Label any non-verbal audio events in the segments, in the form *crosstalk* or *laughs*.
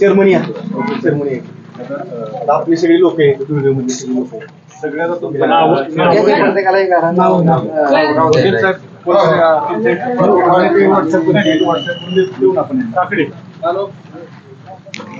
Germany आहे Germany आहे आता आपली सगळी लोक आहेत दुर्गमध्ये सगळी लोक आहेत सगळ्याचा तो देऊन आपण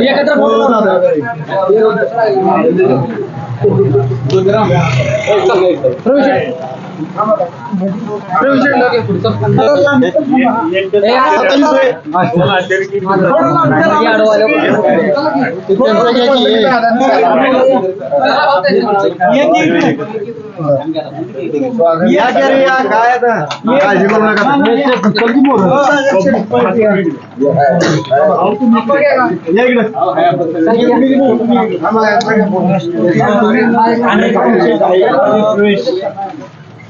या काय आता काळजी करू नका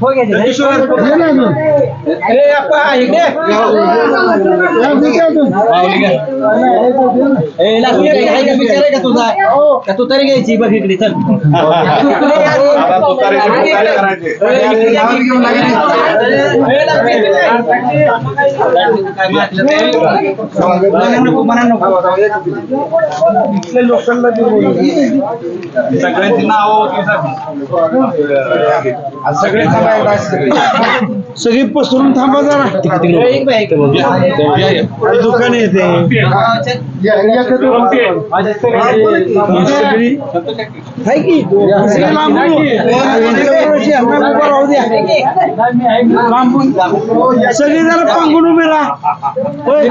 बघ इकडे चल. आता तो तारे- तारे करायचे. सगळ्यांची नाव सगळे सगळी पसरून थांबा जरा. दुकान येते सगळी. आहे की? लांबून सगळी जरा पांगून उभे होय.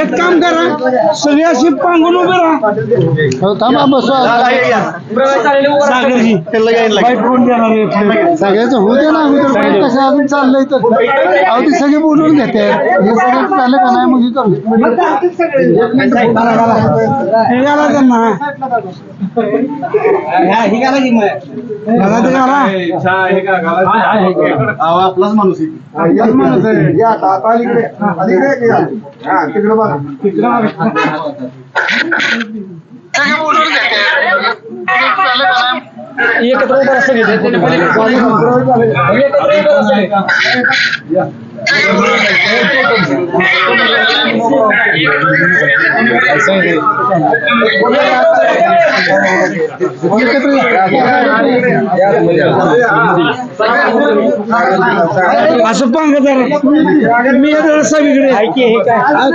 एक काम करा. सगळी अशी पांगून उभे राहा. थांबा बसवा. सागरजी बाईट कोण देणार आहे? सगळ्याचं होऊ दे ना अगोदर पण कसं अजून चाललंय तर. अहो ते सगळे बोलून घेते. हे सगळं झालं का नाही? मग हे करू निघाला त्यांना बघा ते घाला. आपलाच माणूस आहे. अलीकडे अलीकडे हा, तिकडे बघा. एकत्र उभं असं घेते एकत्र उभं असं असं पांग जरा. मी सगळीकडे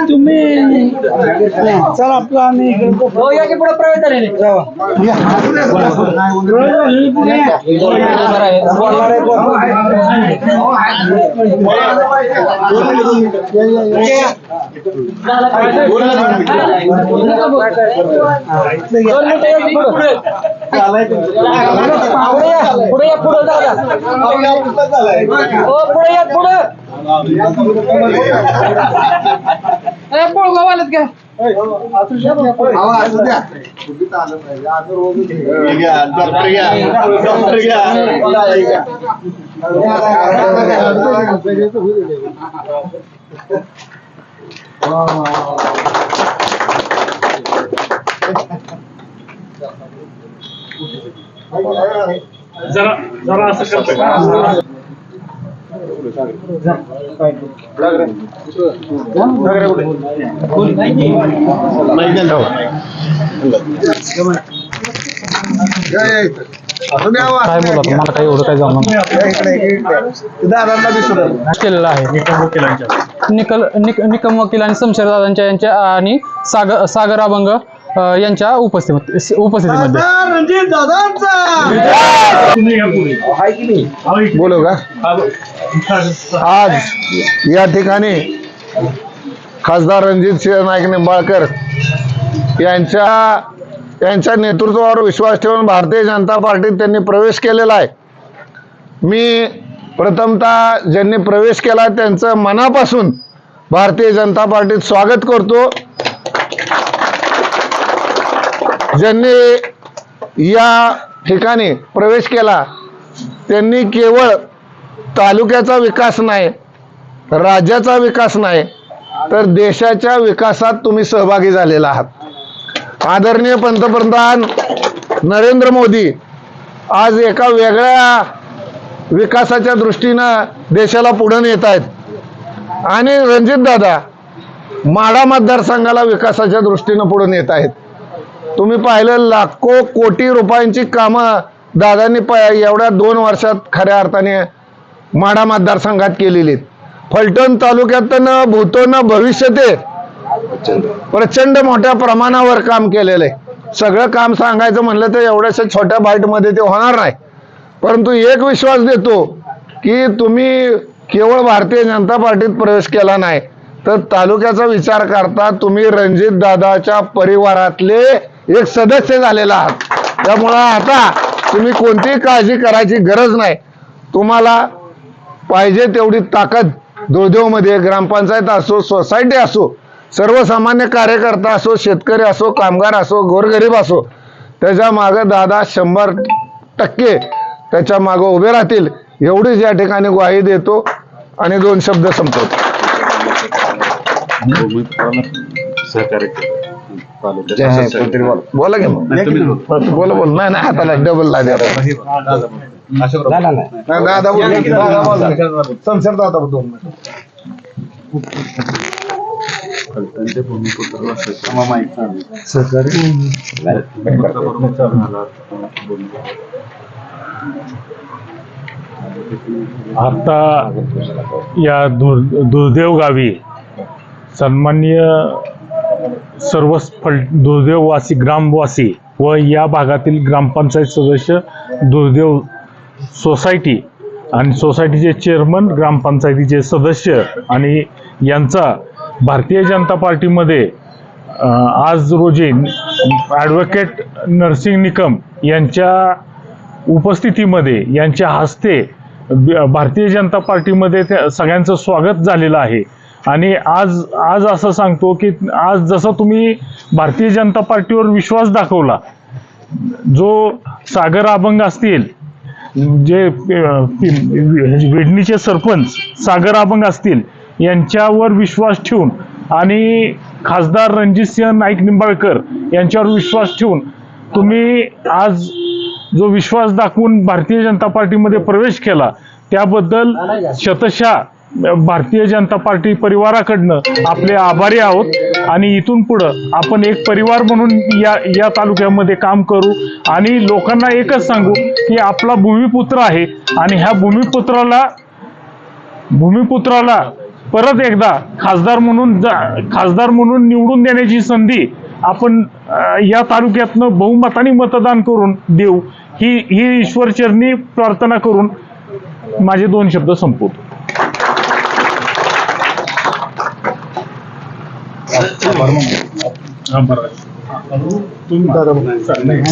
तुम्ही चला आपला आम्ही पुढे प्रवेश झालेले. पुढे या पुढे या पुढे दादा हो पुढे या पुढे घ्या, डॉक्टर घ्या. डॉक्टर घ्या. जरा जरा असं करतो का काय बोला मला काही एवढं काय दादांना सुरू केलेलं आहे? निकल निक निकम वकील आणि दादांच्या यांच्या आणि सागर सागर अभंग अ, यांच्या उपस्थिती उपस्थितीमध्ये. रणजित दादांचा! तुम्ही या पुढे. बोलू का? हा. आज या ठिकाणी खासदार रणजित सिंह नाईक निंबाळकर यांच्या यांच्या नेतृत्वावर विश्वास ठेवून भारतीय जनता पार्टीत त्यांनी प्रवेश केलेला आहे. मी प्रथमतः ज्यांनी प्रवेश केला त्यांचं मनापासून भारतीय जनता पार्टीत स्वागत करतो. ज्यांनी या ठिकाणी प्रवेश केला त्यांनी केवळ तालुक्याचा विकास नाही राज्याचा विकास नाही तर देशाच्या विकासात तुम्ही सहभागी झालेला आहात. आदरणीय पंतप्रधान नरेंद्र मोदी आज एका वेगळ्या विकासाच्या दृष्टीनं देशाला पुढे नेत आहेत आणि रणजित दादा माढा मतदारसंघाला विकासाच्या दृष्टीनं पुढे नेत आहेत तुम्ही पाहिलं लाखो कोटी रुपयांची कामं दादांनी प एवढ्या दोन वर्षात खऱ्या अर्थाने माढा मतदारसंघात केलेली आहेत. फलटण तालुक्यात न भूतो न भविष्य ते प्रचंड. मोठ्या प्रमाणावर काम केलेलं आहे सगळं काम सांगायचं म्हणलं तर एवढ्याशा छोट्या बाईटमध्ये ते होणार नाही. परंतु एक विश्वास देतो की तुम्ही केवळ भारतीय जनता पार्टीत प्रवेश केला नाही तर तालुक्याचा विचार करता तुम्ही रणजित दादाच्या परिवारातले एक सदस्य झालेला आहात. त्यामुळं आता तुम्ही कोणतीही काळजी करायची गरज नाही. तुम्हाला पाहिजे तेवढी ताकद दुर्देवमध्ये ग्रामपंचायत असो सोसायटी असो सर्वसामान्य कार्यकर्ता असो शेतकरी असो कामगार असो गोरगरीब असो त्याच्या मागं दादा शंभर टक्के त्याच्या मागं उभे राहतील. एवढीच या ठिकाणी ग्वाही देतो आणि दोन शब्द संपवतो. बोला की बोला बोल. नाही नाही हाताला डबल ला दादा बोल. दादा मिनिटं. आता या दुर दुर्दैव गावी सन्माननीय सर्व फल दुर्दैववासी ग्रामवासी व या भागातील ग्रामपंचायत सदस्य दुर्दैव सोसायटी आणि सोसायटीचे चेअरमन ग्रामपंचायतीचे सदस्य आणि यांचा भारतीय जनता पार्टीमध्ये आज रोजी ॲडव्होकेट नरसिंग निकम यांच्या उपस्थितीमध्ये यांच्या हस्ते भारतीय जनता पार्टीमध्ये त्या सगळ्यांचं स्वागत झालेलं आहे. आणि आज आज असं सांगतो की आज जसं तुम्ही भारतीय जनता पार्टीवर विश्वास दाखवला जो सागर अभंग असतील जे अ, म्हणजे विडणीचे सरपंच सागर अभंग असतील यांच्यावर विश्वास ठेवून आणि खासदार रणजितसिंह नाईक निंबाळकर यांच्यावर विश्वास ठेवून तुम्ही आज जो विश्वास दाखवून भारतीय जनता पार्टीमध्ये प्रवेश केला त्याबद्दल शतशः भारतीय जनता पार्टी परिवाराकडनं आपले आभारी आहोत. आणि इथून पुढं आपण एक परिवार म्हणून या या तालुक्यामध्ये काम करू आणि लोकांना एकच सांगू की आपला भूमिपुत्र आहे आणि ह्या भूमिपुत्राला भूमिपुत्राला परत एकदा खासदार म्हणून जा- खासदार म्हणून निवडून देण्याची संधी आपण या तालुक्यातनं बहुमताने मतदान करून देऊ. ही ही ईश्वरचरणी प्रार्थना करून माझे दोन शब्द संपवतो.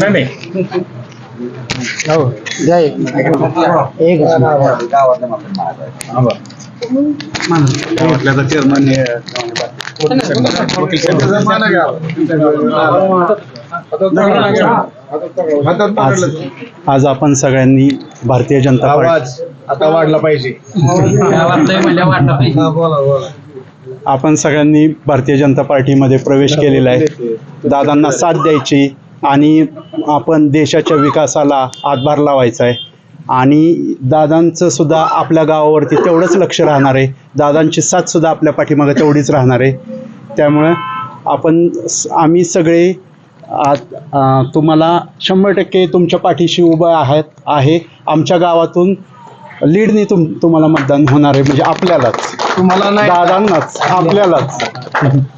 नाही. हो द्या एक. एक आज आज आपण सगळ्यांनी भारतीय जनता पार्टी आवाज आता वाढला पाहिजे. आपण सगळ्यांनी भारतीय जनता पार्टीमध्ये प्रवेश केलेला आहे. दादांना साथ द्यायची. आणि आपण देशाच्या विकासाला हातभार लावायचा आहे आणि दादांचं सुद्धा आपल्या गावावरती तेवढंच लक्ष राहणार आहे. दादांची साथ सुद्धा आपल्या पाठीमागे तेवढीच राहणार आहे. त्यामुळं आपण आम्ही सगळे तुम्हाला शंभर टक्के तुमच्या पाठीशी उभं आहेत आहे. आमच्या गावातून लीडनी तुम तुम्हाला मतदान होणार आहे. म्हणजे आपल्यालाच. तुम्हाला नाही. दादांनाच आपल्यालाच. *laughs*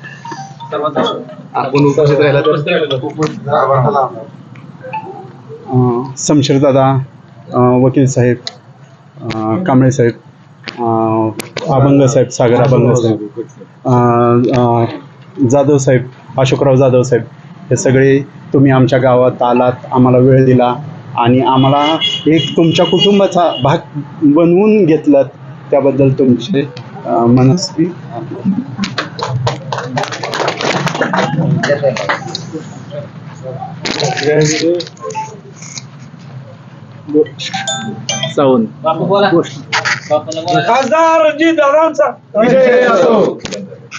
आपण उपस्थित राहिला तर? अं, शमशेर दादा वकील साहेब कांबळे साहेब अभंग साहेब सागर अभंग साहेब जाधव साहेब अशोकराव जाधव साहेब हे सगळे तुम्ही आमच्या गावात आलात आम्हाला वेळ दिला आणि आम्हाला एक तुमच्या कुटुंबाचा भाग बनवून घेतलं त्याबद्दल तुमचे अं, मनस्वी खासदार जी दादांचा विजय असो